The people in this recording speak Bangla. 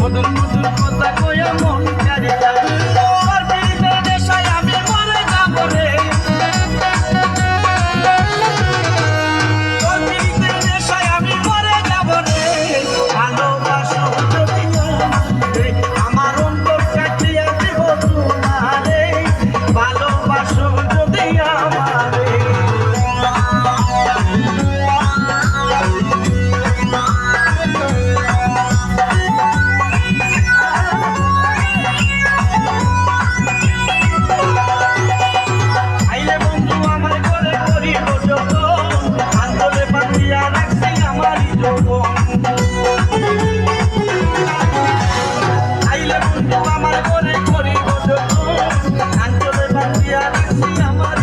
মধুর মধুর কথা কয়া মন আমার